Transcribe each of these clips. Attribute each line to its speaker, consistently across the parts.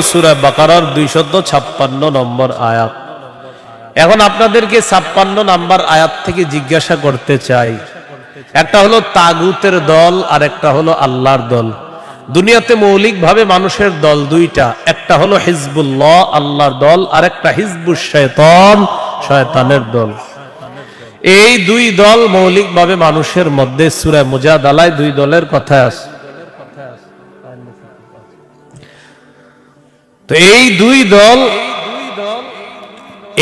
Speaker 1: সুরা বাকারার দুইশত ছাপ্পান্ন নম্বর আয়াত। এখন আপনাদেরকে ছাপ্পান্ন নাম্বার আয়াত থেকে জিজ্ঞাসা করতে চাই। একটা হলো তাগুতের দল আর একটা হলো আল্লাহর দল। দুনিয়াতে মৌলিকভাবে মানুষের দল দুইটা। একটা হলো হিজবুল্লাহ, আল্লাহর দল আর একটা হিজবুল শয়তান, শয়তানের দল। এই দুই দল মৌলিকভাবে মানুষের মধ্যে সুরা মুজাদালায় দুই দলের কথা আছে। তো এই দুই দল,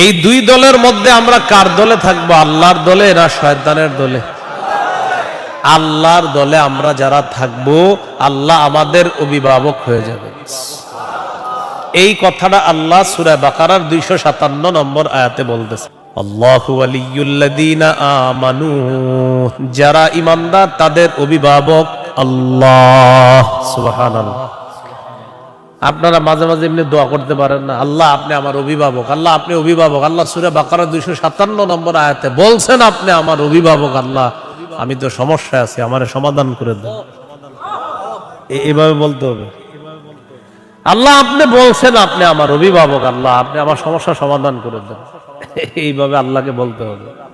Speaker 1: এই দুই দলের মধ্যে আমরা কার দলে থাকব? আল্লাহর দলে না শয়তানের দলে? আল্লাহর দলে আমরা যারা থাকব, আল্লাহ আমাদের অভিভাবক হয়ে যাবে। এই কথাটা আল্লাহ সুরা বাকারার দুইশো সাতান্ন নম্বর আয়াতে বলতেছে। যারা ইমানদার তাদের অভিভাবক আল্লাহ, সুবহানাল্লাহ। আপনারা মাঝে মাঝে এমনি দোয়া করতে পারেন না। আল্লাহ আপনি আমার অভিভাবক, আল্লাহ আপনি অভিভাবক। আল্লাহ সুরে বাকারা দুইশো সাতান্ন নম্বর আয়াতে বলছেন, আপনি আমার অভিভাবক, আল্লাহ। আমি তো সমস্যা আছি, আমার সমাধান করে দেন। এভাবে বলতে হবে। আল্লাহ আপনি বলছেন, আপনি আমার অভিভাবক, আল্লাহ। আপনি আমার সমস্যা সমাধান করে দেন। এইভাবে আল্লাহকে বলতে হবে।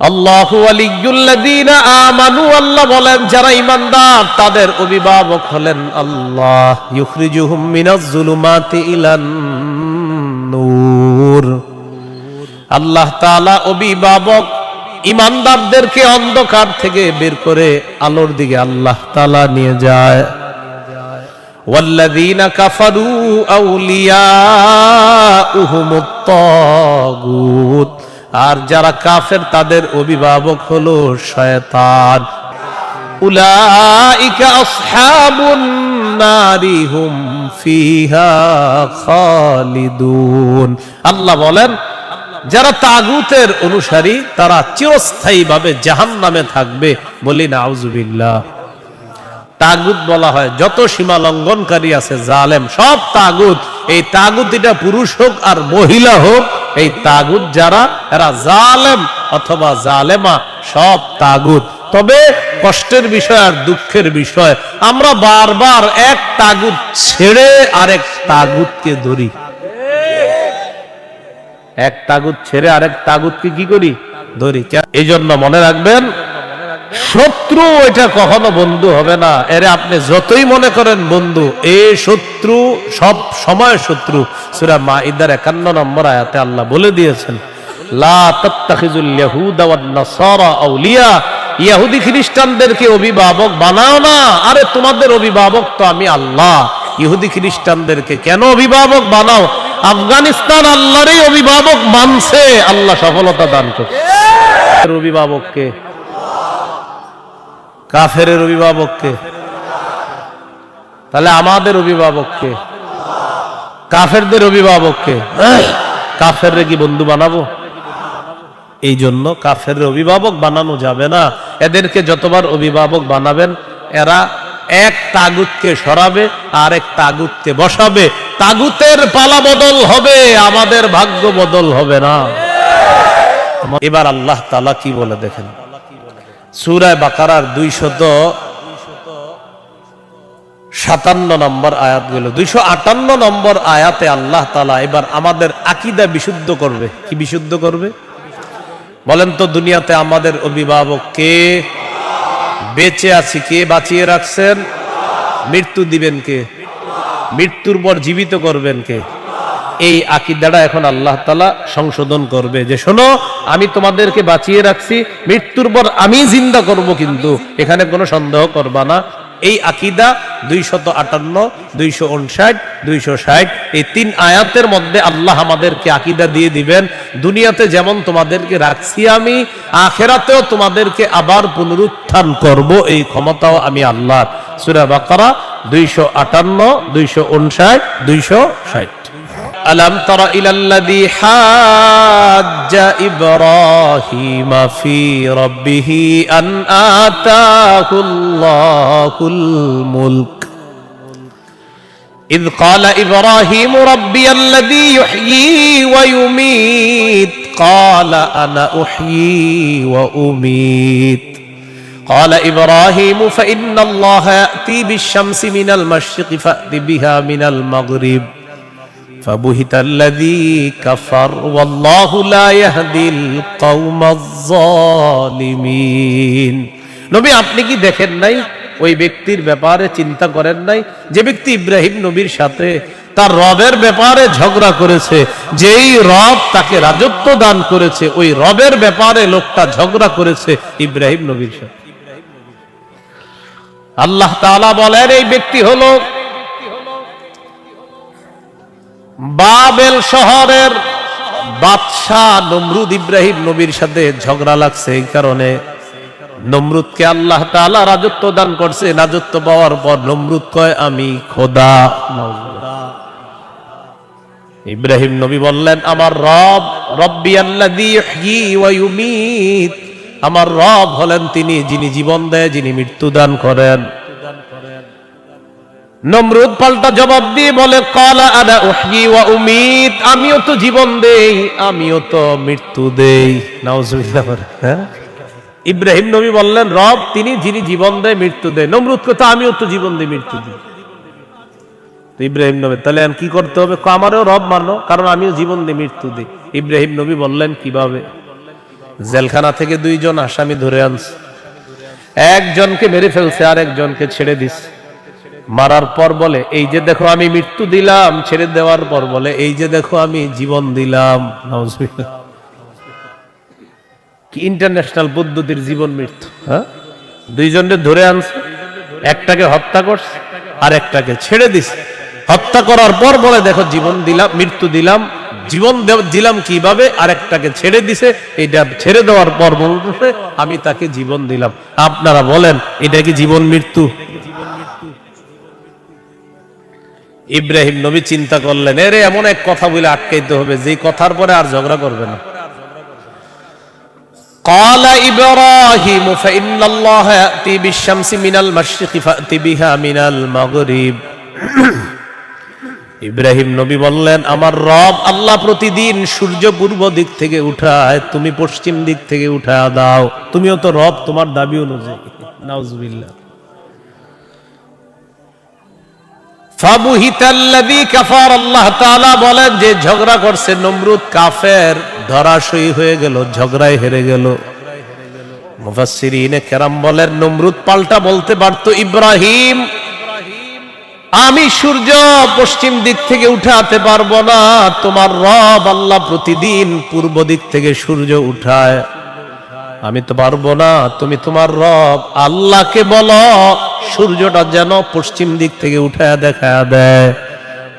Speaker 1: আল্লাহু ওয়ালিয়ুল্লাযীনা আমানু আল্লাহ বলেন যারা ঈমানদার তাদের অভিভাবক হলেন আল্লাহ ইউখরিজুহুম মিনাজ জুলুমাতি ইলান নূর আল্লাহ তাআলা অভিভাবক ঈমানদারদেরকে অন্ধকার থেকে বের করে আলোর দিকে আল্লাহ তাআলা নিয়ে যায় والذين كفروا أولياؤهم الطاغوت আর যারা কাফের, তাদের অভিভাবক হলো শয়তান। উলাইকা আসহাবুন নারি হুম ফিহা খালিদুন। আল্লাহ বলেন, যারা তাগুতের অনুসারী, তারা চিরস্থায়ীভাবে জাহান্নামে থাকবে। বলি না আউজুবিল্লাহ তাগুত বলা হয়। যত সীমা লঙ্ঘনকারী আছে, জালেম, সব তাগুত। এই তাগুত এটা পুরুষ হোক আর মহিলা হোক, এই তাগুত যারা, এরা জালেম অথবা জালেমা, সব তাগুত। তবে কষ্টের বিষয় আর দুঃখের বিষয়, আমরা বারবার এক তাগুত ছেড়ে আরেক তাগুতকে ধরি। এক তাগুত ছেড়ে আরেক তাগুতকে কি করি? ধরি। এই জন্য মনে রাখবেন শত্রু এটা কখনো বন্ধু হবে না। এরে আপনি যতই মনে করেন বন্ধু এ শত্রু সব সময় শত্রু। সুরা মা ইদার একান্ন নম্বর আয়াতে আল্লাহ বলে দিয়েছেন ইয়াহুদা খ্রিস্টানদেরকে অভিভাবক বানাও না। আরে তোমাদের অভিভাবক তো আমি আল্লাহ। ইহুদি খ্রিস্টানদেরকে কেন অভিভাবক বানাও? আফগানিস্তান আল্লাহরই অভিভাবক মানছে আল্লাহ সফলতা দান করছে। অভিভাবককে কাফের অভিভাবককে। তাহলে আমাদের অভিভাবককে। কাফেরদের অভিভাবককে। কাফের কি বন্ধু বানাবো? এই জন্য কাফের অভিভাবক বানানো যাবে না। এদেরকে যতবার অভিভাবক বানাবেন, এরা এক তাগুতকে সরাবে, আর এক তাগুতকে বসাবে। তাগুতের পালা বদল হবে, আমাদের ভাগ্য বদল হবে না। এবার আল্লাহ তালা কি বলে দেখেন? সুরায় বাকারার দুইশত সাতান্ন নম্বর আয়াত গেল। দুইশো আটান্ন নম্বর আয়াতে আল্লাহ তালা এবার আমাদের আকিদা বিশুদ্ধ করবে। কি বিশুদ্ধ করবে? বলেন তো, দুনিয়াতে আমাদের অভিভাবক কে? বেঁচে আছি কে? বাঁচিয়ে রাখছেন? মৃত্যু দিবেন কে? মৃত্যুর পর জীবিত করবেন কে? এই আকিদাটা এখন আল্লাহ তালা সংশোধন করবে যে শোনো, আমি তোমাদেরকে বাঁচিয়ে রাখছি, মৃত্যুর পর আমি জিন্দা করব কিন্তু, এখানে কোনো সন্দেহ করবা না। এই আকিদা দুইশত আটান্ন, দুইশো উনষাট, দুইশো ষাট, এই তিন আয়াতের মধ্যে আল্লাহ আমাদেরকে আকিদা দিয়ে দিবেন, দুনিয়াতে যেমন তোমাদেরকে রাখছি আমি, আখেরাতেও তোমাদেরকে আবার পুনরুত্থান করব, এই ক্ষমতাও আমি আল্লাহ সুরা বাকারা, দুইশো আটান্ন, দুইশো উনষাট, দুইশো ষাট। ألم تر إلى الذي حاج إبراهيم في ربه أن آتاه الله الملك؟ إذ قال إبراهيم ربي الذي يحيي ويميت قال أنا أحيي وأميت. قال إبراهيم فإن الله يأتي بالشمس من المشرق فأت بها من المغرب. فبهت الذي كفر والله لا يهدي القوم الظالمين নবী আপনি কি দেখেন নাই ওই ব্যক্তির ব্যাপারে চিন্তা করেন নাই যে ব্যক্তি ইব্রাহিম নবীর সাথে তার রবের ব্যাপারে ঝগড়া করেছে যেই রব তাকে রাজত্ব দান করেছে ওই রবের ব্যাপারে লোকটা ঝগড়া করেছে ইব্রাহিম নবীর সাথে আল্লাহ তাআলা বলেন এই ব্যক্তি হলো বাবেল শহরের বাদশাহ নমরুদ ইব্রাহিম নবীর সাথে ঝগড়া লাগছে এই কারণে। নমরুদকে আল্লাহ তাআলা রাজত্ব দান করছে। রাজত্ব পাওয়ার পর নমরুদ কয়, আমি খোদা। ইব্রাহিম নবী বললেন, আমার রব, রব্বি আমার রব হলেন তিনি যিনি জীবন দেয়, যিনি মৃত্যু দান করেন। নমরুদ পাল্টা জবাব দিয়ে বলে, কালা আনা উহয়ী ওয়া উমীত, আমিও তো জীবন দেই, আমিও তো মৃত্যু দেই। নাউজুবিল্লাহ হ্যাঁ? ইব্রাহিম নবী বললেন, রব, তিনি যিনি জীবন দেয়, মৃত্যু দেয়। নমরুদ কথা আমিও তো জীবন দিই, মৃত্যু দিই। তো ইব্রাহিম নবী, তাহলে কি করতে হবে? আমারও রব মানো, কারণ আমিও জীবন দিই, মৃত্যু দিই। ইব্রাহিম নবী বললেন, কীভাবে? জেলখানা থেকে দুইজন আসামি ধরে আনছে। একজনকে মেরে ফেলছে আর একজনকে ছেড়ে দিছে। মারার পর বলে, এই যে দেখো আমি মৃত্যু দিলাম, ছেড়ে দেওয়ার পর বলে, এই যে দেখো আমি জীবন দিলাম। কি ইন্টারন্যাশনাল পদ্ধতির জীবন মৃত্যু হ্যাঁ? দুইজনকে ধরে আনছে, একটাকে হত্যা করছে, আর একটাকে ছেড়ে দিছে। হত্যা করার পর বলে, দেখো জীবন দিলাম, মৃত্যু দিলাম, জীবন দিলাম কীভাবে, আর একটাকে ছেড়ে দিছে। এটা ছেড়ে দেওয়ার পর বলতেছে, আমি তাকে জীবন দিলাম। আপনারা বলেন, এটা কি জীবন মৃত্যু? ইব্রাহিম নবী চিন্তা করলেন এরে এমন এক কথা বলে আটকাইতে হবে যে কথার পরে আর ঝগড়া করবে না قال إبراهيم فإن الله يأتي بالشمس من المشرق فأت بها من المغرب ইব্রাহিম নবী বললেন আমার রব আল্লাহ প্রতিদিন সূর্য পূর্ব দিক থেকে উঠায় তুমি পশ্চিম দিক থেকে উঠা দাও তুমিও তো রব তোমার দাবি অনুযায়ী নাউজুবিল্লাহ বলেন, যে ঝগড়া করছে নমরুদ কাফের, ধরাশয়ী হয়ে গেল, ঝগড়ায় হেরে গেল। মুফাসসিরিনে কেরাম বলেন, নমরুদ পাল্টা বলতে পারতো, ইব্রাহিম, আমি সূর্য পশ্চিম দিক থেকে উঠাতে পারব না, তোমার রব আল্লাহ প্রতিদিন পূর্ব দিক থেকে সূর্য উঠায়। আমি তো পারব না, তুমি তোমার রব। আল্লাহকে বলো, সূর্যটা যেন পশ্চিম দিক থেকে উঠায় দেখা দেয়।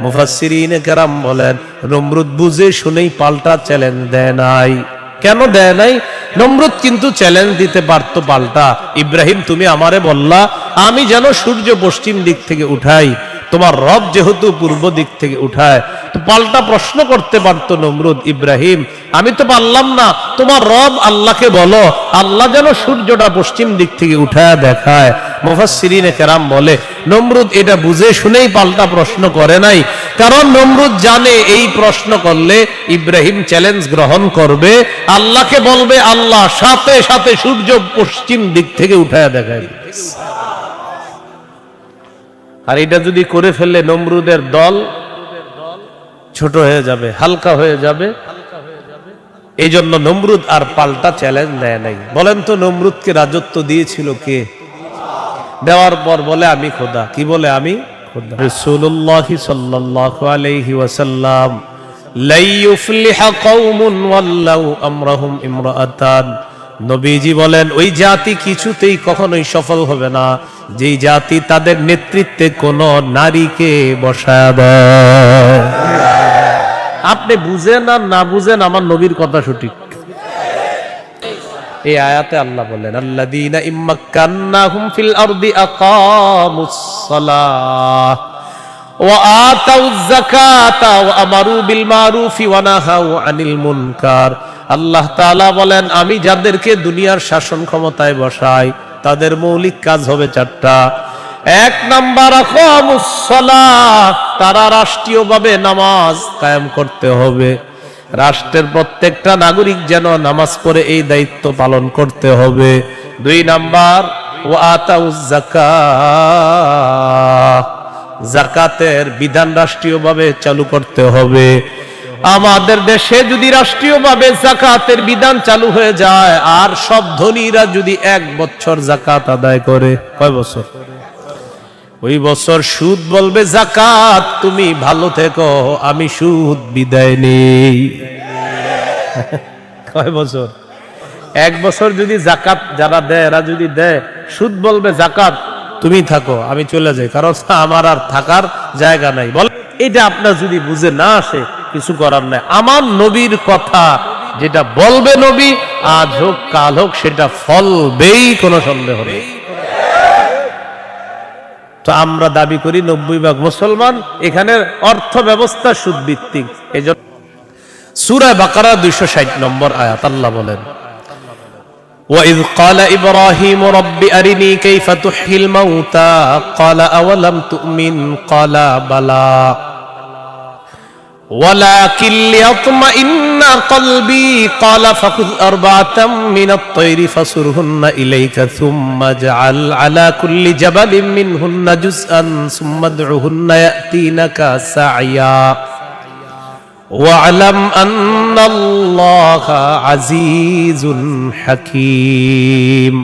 Speaker 1: মুফাসসিরিনে কেরাম বলেন, নমরুদ বুঝে শুনেই পাল্টা চ্যালেঞ্জ দেয় নাই। কেন দেয় নাই? নমরুদ কিন্তু চ্যালেঞ্জ দিতে পারতো পাল্টা। ইব্রাহিম, তুমি আমারে বললা, আমি যেন সূর্য পশ্চিম দিক থেকে উঠাই। তোমার রব যেহেতু পূর্ব দিক থেকে উঠায়, তো পাল্টা প্রশ্ন করতে পারতো নমরুদ ইব্রাহিম, আমি তো পারলাম না, তোমার রব আল্লাহকে বলো, আল্লাহ যেন সূর্যটা পশ্চিম দিক থেকে উঠায় দেখায়। কেরাম বলে, নমরুদ এটা বুঝে শুনেই পাল্টা প্রশ্ন করে নাই, কারণ নমরুদ জানে এই প্রশ্ন করলে ইব্রাহিম চ্যালেঞ্জ গ্রহণ করবে, আল্লাহকে বলবে, আল্লাহ সাথে সাথে সূর্য পশ্চিম দিক থেকে উঠায় দেখায়। আর এটা যদি করে ফেললে নমরুদের দল ছোট হয়ে যাবে, হালকা হয়ে যাবে। এই জন্য নমরুদ আর পাল্টা চ্যালেঞ্জ দেয় নাই। বলেন তো নমরুদকে রাজত্ব দিয়েছিল কে? দেওয়ার পর বলে, আমি খোদা। কি বলে, আমি খোদা? নবীজি বলেন, ওই জাতি কিছুতেই কখনোই সফল হবে না। যেই জাতি তাদের নেতৃত্বে কোন নারীকে বসায় দেয়। আপনি বুঝেন আর না বুঝেন, আমার নবীর কথা সঠিক। এই আয়াতে আল্লাহ বলেন, আল্লাযীনা ইম্মাক্কান্নাহুম ফিল আরদি আকামুস সালাহ ওয়া আতাউয যাকাতা ওয়া আমারু বিল মারুফি ওয়া নাহাউ আনিল মুনকার। আল্লাহ তাআলা বলেন, আমি যাদেরকে দুনিয়ার শাসন ক্ষমতায় বসাই, তাদের মৌলিক কাজ হবে চারটা। এক নাম্বার তারা রাষ্ট্রীয়ভাবে নামাজ কায়েম করতে হবে। রাষ্ট্রের প্রত্যেকটা নাগরিক যেন নামাজ পড়ে এই দায়িত্ব পালন করতে হবে। দুই নাম্বার ও জাকাতের বিধান রাষ্ট্রীয়ভাবে চালু করতে হবে। আমাদের দেশে যদি রাষ্ট্রীয়ভাবে জাকাতের বিধান চালু হয়ে যায়, আর সব ধনীরা যদি এক বছর জাকাত আদায় করে, কয় বছর? ওই বছর সুদ বলবে, জাকাত, তুমি ভালো থেকো, আমি সুদ বিদায় নেই। কয় বছর? এক বছর যদি জাকাত যারা দেয়, এরা যদি দেয়, সুদ বলবে, জাকাত, তুমি থাকো, আমি চলে যাই। কারণ আমার আর থাকার জায়গা নাই। বল, এটা আপনার যদি বুঝে না আসে কিছু করার নাই আমার নবীর কথা যেটা বলবে নবী আজ হোক কাল হোক সেটা ফলবেই কোনো সন্দেহ নেই তো আমরা দাবি করি নব্বই ভাগ মুসলমান এখানে অর্থ ব্যবস্থা সুদভিত্তিক এই জন্য সুরা বাকারা দুইশো ষাট নম্বর আয়াত আল্লাহ বলেন وإذ قال إبراهيم رب أرني كيف تحيي الموتى قال أولم تؤمن قال بلى ولكن ليطمئن قلبي قال فخذ أربعة من الطير فصرهن إليك ثم اجعل على كل جبل منهن جزءا ثم ادعهن يأتينك سعيا واعلم أن الله عزيز حكيم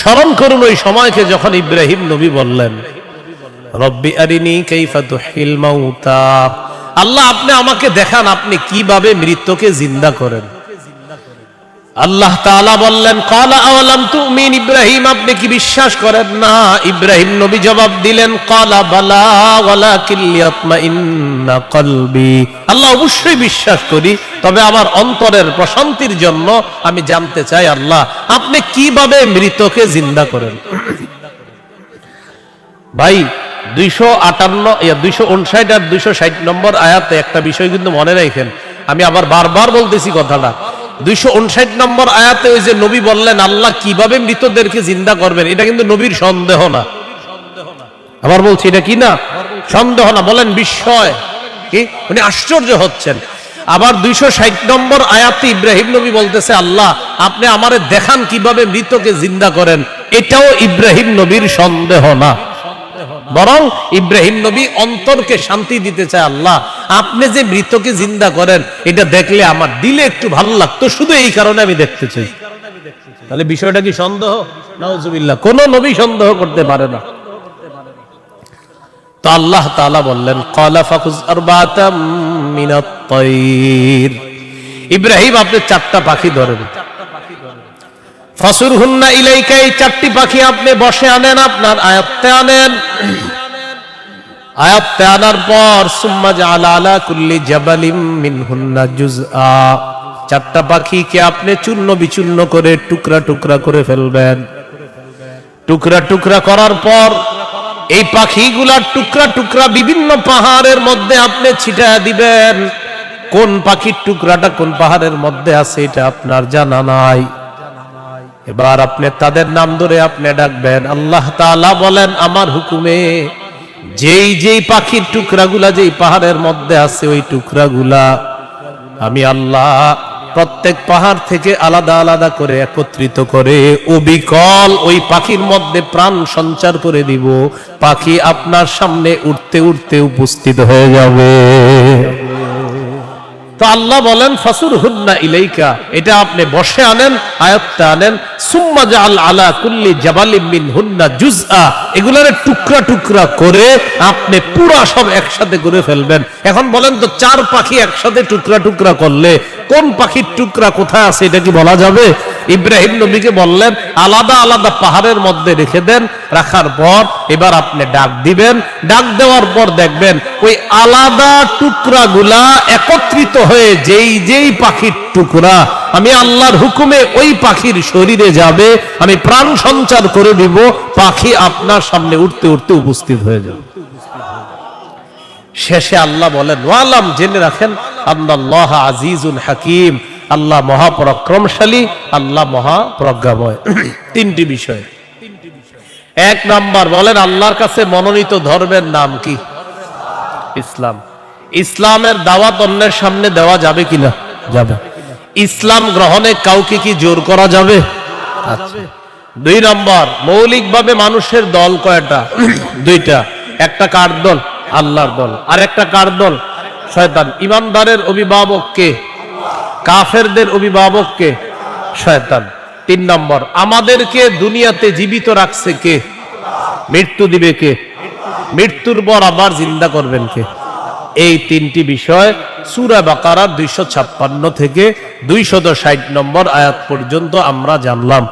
Speaker 1: স্মরণ করুন ওই সময়কে যখন ইব্রাহিম নবী বললেন রব্বি আরিনি কাইফা তুহিল মাউতা আল্লাহ, আপনি আমাকে দেখান আপনি কীভাবে মৃত্যুকে জিন্দা করেন। আল্লাহ তাআলা বললেন, কালা আওয়ালাম তুমিন ইব্রাহিম? আপনি কি বিশ্বাস করেন? না। ইব্রাহিম নবী জবাব দিলেন, কালা বালা ওয়ালাকিন লিয়াতমাইন্না কলবি। আল্লাহ অবশ্যই বিশ্বাস করি, তবে আমার অন্তরের প্রশান্তির জন্য আমি জানতে চাই, আল্লাহ, আপনি কীভাবে মৃতকে জিন্দা করেন? ভাই দুইশো আটান্ন দুইশো উনষাট আর দুইশো ষাট নম্বর আয়াতে একটা বিষয় কিন্তু মনে রাখেন। আমি আবার বারবার বলতেছি কথাটা। দুইশো উনষাট নম্বর আয়াতে ওই যে নবী বললেন, আল্লাহ কীভাবে মৃতদেরকে জিন্দা করবেন, এটা কিন্তু নবীর সন্দেহ না। আবার বলছি, এটা কি না? সন্দেহ না, বলেন বিস্ময়। কি? উনি আশ্চর্য হচ্ছেন। আবার দুইশো ষাট নম্বর আয়াতে ইব্রাহিম নবী বলতেছে, আল্লাহ, আপনি আমারে দেখান কীভাবে মৃতকে জিন্দা করেন। এটাও ইব্রাহিম নবীর সন্দেহ না। বরং ইব্রাহিম নবী অন্তরকে শান্তি দিতে চায় আল্লাহ। আপনি যে মৃতকে জিন্দা করেন, এটা দেখলে আমার দিলে একটু ভালো লাগতো, শুধু এই কারণে আমি দেখতে চাই। তাহলে বিষয়টা কি সন্দেহ? নজুবিল্লাহ কোন নবী সন্দেহ করতে পারে না। তো আল্লাহ তাআলা বললেন, ক্বালা ফাকুজ ইব্রাহিম, আপনি চারটা পাখি ধরেন। ফসুর হুন্না ইলাইকা এই চারটি পাখি আপনি বসে আনেন, আপনার আয়ত্তে আনেন। আয়াত্তে আনার পর, সুম্মা জাআলা আলা কুল্লি জাবালিম মিন মিনহুন্না জুজআ চারটা পাখিকে আপনি চূর্ণ বিচূর্ণ করে টুকরা টুকরা করে ফেলবেন। টুকরা টুকরা করার পর, এই পাখিগুলার টুকরা টুকরা বিভিন্ন পাহাড়ের মধ্যে আপনি ছিটা দিবেন। কোন পাখির টুকরাটা কোন পাহাড়ের মধ্যে আছে, এটা আপনার জানা নাই। এবার আপনি তাদের নাম ধরে আপনি ডাকবেন। আল্লাহ তাআলা বলেন, আমার হুকুমে যেই যেই পাখির টুকরাগুলা, যেই পাহাড়ের মধ্যে আছে, ওই টুকরাগুলা আমি আল্লাহ প্রত্যেক পাহাড় থেকে আলাদা আলাদা করে একত্রিত করে অবিকল ওই পাখির মধ্যে প্রাণ সঞ্চার করে দিব। পাখি আপনার সামনে উঠতে উঠতে উপস্থিত হয়ে যাবে। তো আল্লাহ বলেন ফাসুর হুন্না ইলাইকা এটা আপনি বসে আনেন, আয়ত্তে আনেন, সুম্মা জাল আলা কুল্লি জাবালিম মিন হুন্না জুজআ এগুলারে টুকরা টুকরা করে আপনি পুরা সব একসাথে করে ফেলবেন। এখন বলেন তো, চার পাখি একসাথে টুকরা টুকরা করলে কোন পাখির টুকরা কোথায় আছে, এটা কি বলা যাবে? ইব্রাহিম নবীকে বললেন, আলাদা আলাদা পাহাড়ের মধ্যে রেখে দেন রাখার পর এবার আপনি ডাক দিবেন। ডাক দেওয়ার পর দেখবেন ওই আলাদা টুকরাগুলা একত্রিত হয়ে যেই যেই পাখির টুকরা, আমি আল্লাহর হুকুমে ওই পাখির শরীরে যাবে, আমি প্রাণ সঞ্চার করে দিব, পাখি আপনার সামনে উঠতে উঠতে উপস্থিত হয়ে যাবে। শেষে আল্লাহ বলেন, ওয়ালাম জেনে রাখেন আল্লাহ আজিজুল হাকিম। আল্লাহ মহাপরাক্রমশালী, আল্লাহ মহাপ্রজ্ঞাময়। তিনটি বিষয়। এক নাম্বার, বলেন আল্লাহর কাছে মনোনীত ধর্মের নাম কি? ইসলাম। ইসলামের দাওয়াত অন্যের সামনে দেওয়া যাবে কিনা? যাবে। ইসলাম গ্রহণে কাউকে কি জোর করা যাবে? আচ্ছা। দুই নম্বর, মৌলিকভাবে মানুষের দল কয়টা? দুইটা। একটা কার দল? আল্লাহর দল। আর একটা কার দল? শয়তান। ইমানদারের অভিভাবক কে? কাফেরদের অভিভাবক কে? শয়তান। তিন নম্বর, আমাদেরকে দুনিয়াতে জীবিত রাখছে কে? মৃত্যু দিবে কে? মৃত্যুর পর আবার জিন্দা করবেন কে? এই তিনটি বিষয় সুরা বাকারা দুইশো ছাপ্পান্ন থেকে দুইশত ষাট নম্বর আয়াত পর্যন্ত আমরা জানলাম।